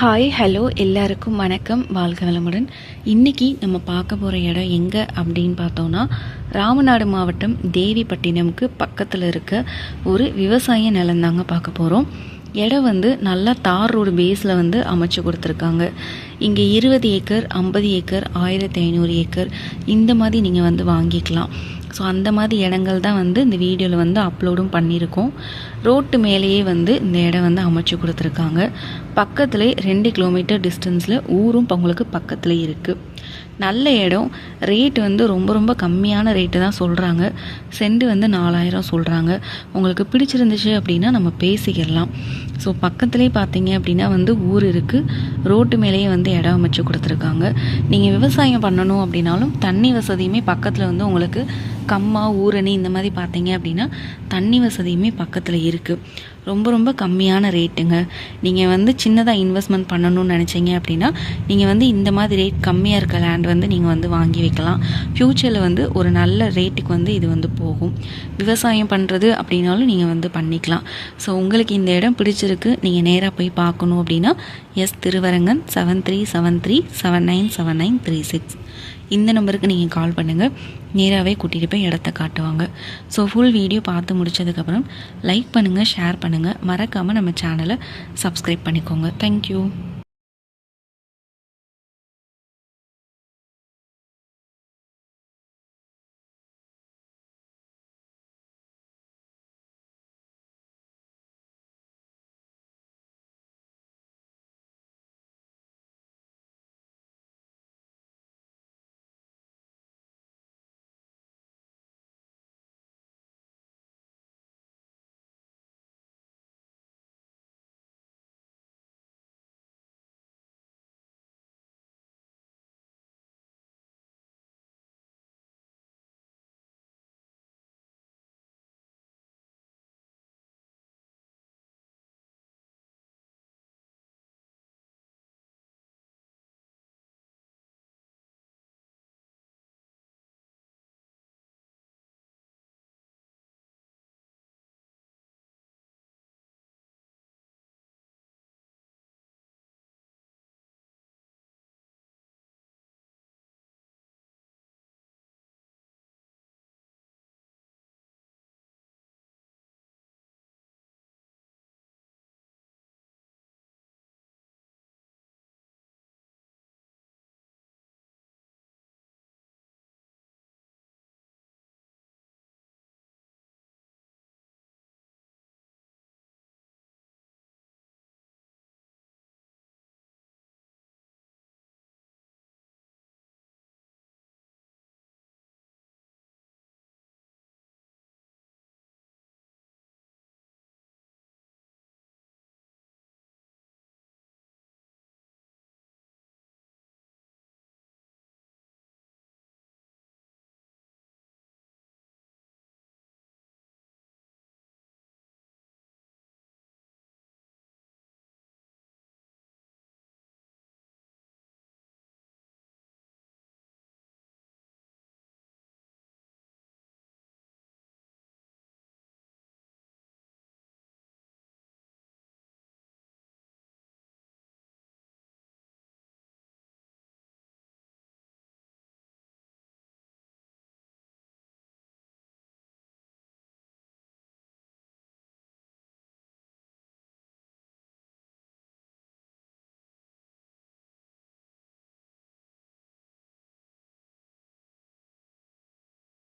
Hi hello எல்லாருக்கும் வணக்கம். வாழ்க வளமுடன். இன்றைக்கி நம்ம பார்க்க போகிற இடம் எங்கே அப்படின்னு பார்த்தோன்னா ராமநாடு மாவட்டம் தேவிப்பட்டினமுக்கு பக்கத்தில் இருக்க ஒரு விவசாய நிலம்தாங்க பார்க்க போகிறோம் இடம் வந்து நல்லா தார் ரோடு பேஸில் வந்து அமைச்சு கொடுத்துருக்காங்க. இங்கே இருபது ஏக்கர் ஐம்பது ஏக்கர் ஆயிரத்தி ஐநூறு ஏக்கர் இந்த மாதிரி நீங்கள் வந்து வாங்கிக்கலாம். ஸோ அந்த மாதிரி இடங்கள் தான் வந்து இந்த வீடியோவில் வந்து அப்லோடும் பண்ணியிருக்கோம். ரோட்டு மேலேயே வந்து இந்த இடம் வந்து அமைச்சு கொடுத்துருக்காங்க. பக்கத்துலேயே ரெண்டு கிலோமீட்டர் டிஸ்டன்ஸில் ஊரும் உங்களுக்கு பக்கத்துலேயே இருக்குது நல்ல இடம். ரேட் வந்து ரொம்ப ரொம்ப கம்மியான ரேட்டு தான் சொல்கிறாங்க செண்டு வந்து நாலாயிரம் சொல்கிறாங்க உங்களுக்கு பிடிச்சிருந்துச்சு அப்படின்னா நம்ம பேசிக்கிடலாம் ஸோ பக்கத்துலேயே பார்த்தீங்க அப்படின்னா வந்து ஊர் இருக்குது ரோட்டு மேலேயே வந்து இடம் அமைச்சு கொடுத்துருக்காங்க. நீங்கள் விவசாயம் பண்ணணும் அப்படின்னாலும் தண்ணி வசதியுமே பக்கத்தில் வந்து உங்களுக்கு கம்மா ஊரணி இந்த மாதிரி பார்த்தீங்க அப்படின்னா தண்ணி வசதியுமே பக்கத்தில் இருக்குது ரொம்ப ரொம்ப கம்மியான ரேட்டுங்க. நீங்கள் வந்து சின்னதாக இன்வெஸ்ட்மெண்ட் பண்ணணும்னு நினச்சிங்க அப்படின்னா நீங்கள் வந்து இந்த மாதிரி ரேட் கம்மியாக இருக்க லேண்ட் வந்து நீங்கள் வந்து வாங்கி வைக்கலாம். ஃப்யூச்சரில் வந்து ஒரு நல்ல ரேட்டுக்கு வந்து இது வந்து போகும். விவசாயம் பண்ணுறது அப்படின்னாலும் நீங்கள் வந்து பண்ணிக்கலாம். ஸோ உங்களுக்கு இந்த இடம் பிடிச்சிருக்கு நீங்கள் நேராக போய் பார்க்கணும் அப்படின்னா S Thiruvarangan seven three seven three seven nine seven nine three six இந்த நம்பருக்கு நீங்கள் கால் பண்ணுங்கள் நேராகவே கூட்டிகிட்டு போய் இடத்த காட்டுவாங்க. ஸோ ஃபுல் வீடியோ பார்த்து முடிச்சதுக்கப்புறம் லைக் பண்ணுங்கள் ஷேர் பண்ணுங்கள் மறக்காமல் நம்ம சேனலை சப்ஸ்கிரைப் பண்ணிக்கோங்க. தேங்க்யூ